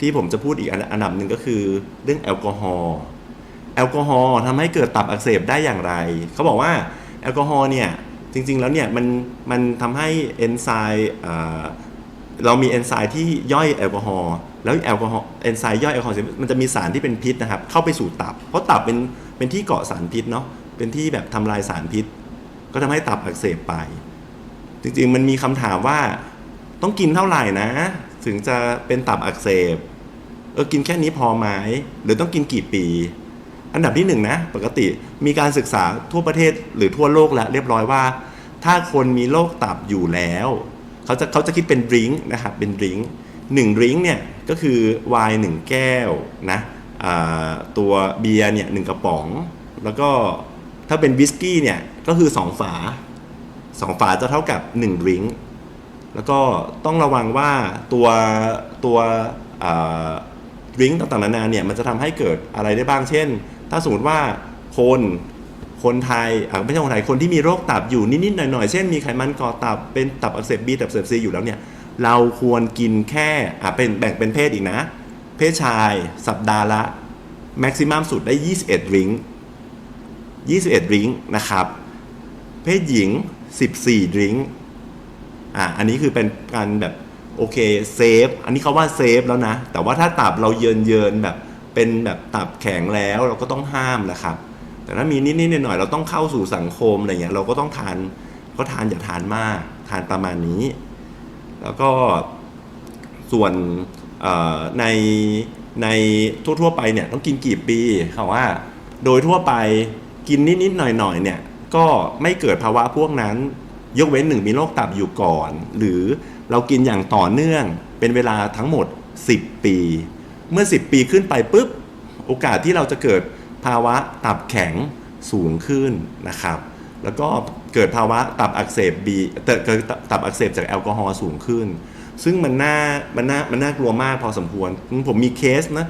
ที่ผมจะพูดอีกอันดับหนึ่งก็คือเรื่องแอลกอฮอล์แอลกอฮอล์ทำให้เกิดตับอักเสบได้อย่างไร เขาบอกว่าแอลกอฮอล์เนี่ยจริงๆแล้วเนี่ยมันมันทำให้เอนไซม์อ่าเรามีเอนไซม์ที่ย่อยแอลกอฮอล์แล้วแอลกอฮอล์เอนไซม์ย่อยแอลกอฮอล์มันจะมีสารที่เป็นพิษนะครับ เข้าไปสู่ตับ เพราะตับเป็นเป็นที่เกาะสารพิษเนาะเป็นที่แบบทำลายสารพิษ ก็ทำให้ตับอักเสบไป จริงๆมันมีคำถามว่า ต้องกินเท่าไหร่นะ ถึงจะเป็นตับอักเสบเออกินแค่นี้พอไหมหรือต้องกินกี่ปี อันดับที่หนึ่งนะ ปกติมีการศึกษาทั่วประเทศหรือทั่วโลกแล้วเรียบร้อยว่า ถ้าคนมีโรคตับอยู่แล้วเขาจะเขาจะคิดเป็นดริงก์นะครับเป็นดริงก์หนึ่งดริงก์เนี่ยก็คือไวน์หนึ่งแก้วนะตัวเบียร์เนี่ยหนึ่งกระป๋อง แล้วก็ถ้าเป็นวิสกี้เนี่ยก็คือสองฝาสองฝาจะเท่ากับ1ดริงก์ แล้วก็ต้องระวังว่าตัวตัวดริงต่างๆนานาเนี่ยมันจะทำให้เกิดอะไรได้บ้างเช่น ถ้าสมมติว่าคนคนไทยอะไม่ใช่คนไทยคนที่มีโรคตับอยู่นิดๆหน่อยๆเช่นมีไขมันก่อตับเป็นตับอักเสบบีตับอักเสบซีอยู่แล้วเนี่ยเราควรกินแค่อะเป็นแบ่งเป็นเพศอีกนะ เพศชายสัปดาห์ละแม็กซิมัมสุดได้ 21ดริง21ดริงนะครับ เพศหญิง 14 ริง อะอันนี้คือเป็นการแบบโอเคเซฟอันนี้เขาว่าเซฟแล้วนะ แต่ว่าถ้าตับเราเยินเยินแบบเป็นแบบตับแข็งแล้วเราก็ต้องห้ามแหละครับ แต่ถ้ามีนิดๆหน่อยๆเราต้องเข้าสู่สังคมอะไรเงี้ยเราก็ต้องทานก็ทานอย่าทานมาก ทานประมาณนี้ แล้วก็ส่วนในในทั่วๆไปเนี่ยต้องกินกี่ปีเขาว่า โดยทั่วไปกินนิดๆหน่อยๆเนี่ยก็ไม่เกิดภาวะพวกนั้น ยกเว้นหนึ่งมีโรคตับอยู่ก่อน หรือเรากินอย่างต่อเนื่องเป็นเวลาทั้งหมด 10 ปี เมื่อ 10 ปีขึ้นไปปุ๊บ โอกาสที่เราจะเกิดภาวะตับแข็งสูงขึ้นนะครับ แล้วก็เกิดภาวะตับอักเสบบีเกิดเกิดตับอักเสบจากแอลกอฮอล์สูงขึ้น ซึ่งมันน่ามันน่ามันน่ากลัวมากพอสมควร ผมมีเคสนะ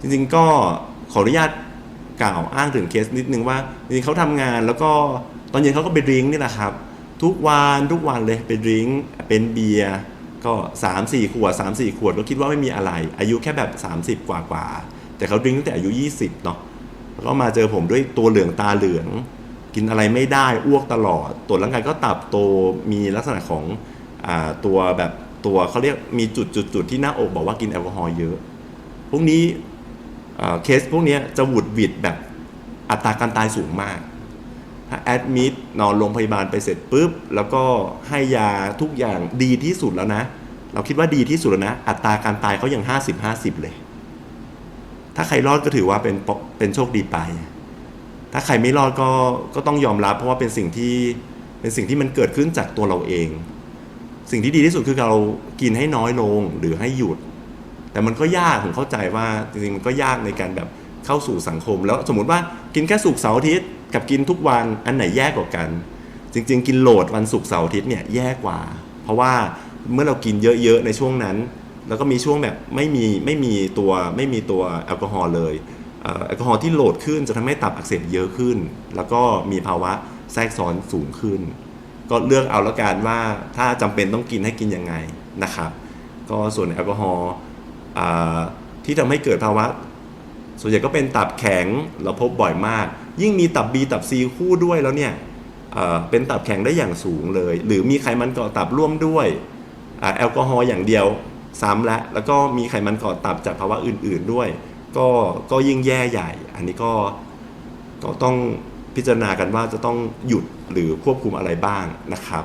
จริงๆก็ขออนุญาต กล่าวอ้างถึงเคสนิดนึงว่าจริงๆเขาทำงานแล้วก็ตอนเย็นเขาก็ไปดริงก์นี่แหละครับ ทุกวันทุกวันเลยไปดริงก์เป็นเบียร์ก็3 4ขวด3 4ขวดก็คิดว่าไม่มีอะไร อายุแค่แบบ30กว่ากว่าๆแต่เขาดริงก์ตั้งแต่อายุ20เนาะแล้วก็มาเจอผมด้วยตัวเหลืองตาเหลือง กินอะไรไม่ได้อ้วกตลอดตรวจร่างกายก็ตับโตมีลักษณะของอตัวแบบตัวเขาเรียกมีจุดจุดจุดที่หน้าอกบอกว่ากินแอลกอฮอล์เยอะพวกนี้ เคสพวกนี้จะหวุดหวิดแบบอัตราการตายสูงมาก ถ้าแอดมิดนอนโรงพยาบาลไปเสร็จปุ๊บ แล้วก็ให้ยาทุกอย่างดีที่สุดแล้วนะ เราคิดว่าดีที่สุดแล้วนะ อัตราการตายเขายัง 50 50 เลย ถ้าใครรอดก็ถือว่าเป็นเป็นโชคดีไป ถ้าใครไม่รอดก็ก็ต้องยอมรับ เพราะว่าเป็นสิ่งที่เป็นสิ่งที่มันเกิดขึ้นจากตัวเราเอง สิ่งที่ดีที่สุดคือเรากินให้น้อยลงหรือให้หยุด แต่มันก็ยากผมเข้าใจว่าจริงๆมันก็ยากในการแบบเข้าสู่สังคม แล้วสมมติว่ากินแค่สุกร์เสาร์อาทิตย์กับกินทุกวันอันไหนแย่กว่ากัน จริง ๆ กินโหลดวันศุกร์เสาร์อาทิตย์เนี่ยแย่กว่า เพราะว่าเมื่อเรากินเยอะๆในช่วงนั้น แล้วก็มีช่วงแบบไม่มีไม่มีตัวไม่มีตัวแอลกอฮอล์เลยแอลกอฮอล์ที่โหลดขึ้นจะทำให้ตับอักเสบเยอะขึ้น แล้วก็มีภาวะแทรกซ้อนสูงขึ้น ก็เลือกเอาและกันว่าถ้าจำเป็นต้องกินให้กินยังไงนะครับ ก็ส่วนแอลกอฮอล์ ที่ทำให้เกิดภาวะ ส่วนใหญ่ก็เป็นตับแข็งเราพบบ่อยมาก ยิ่งมีตับ B ตับ C คู่ด้วยแล้วเนี่ยเป็นตับแข็งได้อย่างสูงเลย หรือมีไขมันเกาะตับร่วมด้วยอแอลกอฮอล์อย่างเดียวซ้ำและแล้วก็มีไขมันเกาะตับจากภาวะอื่น ๆด้วย ก็ก็ยิ่งแย่ใหญ่ อันนี้ก็ก็ต้องพิจารณากันว่าจะต้องหยุดหรือควบคุมอะไรบ้างนะครับ